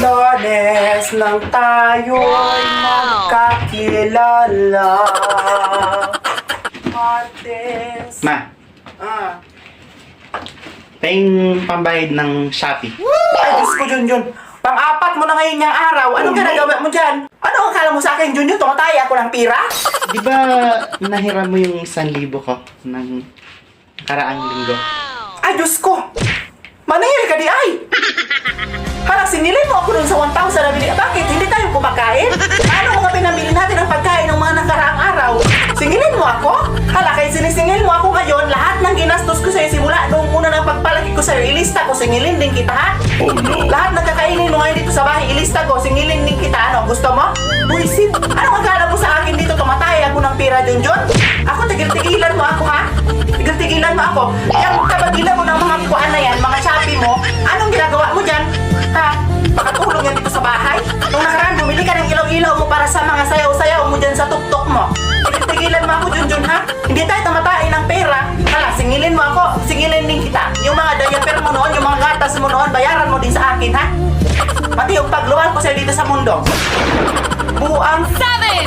Lunes nang tayo'y magkakilala. Martes. Ma, Ah. tayong pambayad ng Shopee. Ay, Diyos ko, Junjun. Pang-apat mo na ngayon niyang araw. Anong ginagawa mo dyan? Ano ang kala mo sa akin, Junjun? Tumatay ako ng pira? Di ba nahiram mo yung 1,000 ko ng karaang linggo? Ay, Diyos ko! Manahil ka di ay! Dun sa 1,000 na binili. Bakit? Hindi tayo kumakain? Ano mga pinamili natin ang pagkain ng mga nakaraang araw? Singilin mo ako? Hala, kahit sinisingil mo ako ngayon, lahat ng ginastos ko sa'yo simula noong una ng pagpalaki ko sa'yo, ilista ko, singilin din kita, ha? Oh no! Lahat ng kakainin mo ngayon dito sa bahay, ilista ko, singilin din kita, ano? Gusto mo? Buisit! Anong akala mo sa akin dito? Tumatay ako ng pira, Junjun? Ako, tigil-tigilan mo ako, ha? Tigil-tigilan mo ako. Yung ha? Hindi tayo tamatain ng pera. Hala, singilin mo ako, singilin din kita. Yung mga diaper mo noon, yung mga gatas mo noon, bayaran mo din sa akin, ha? Pati yung pagluwal ko sa'yo dito sa mundo. Buang Savage!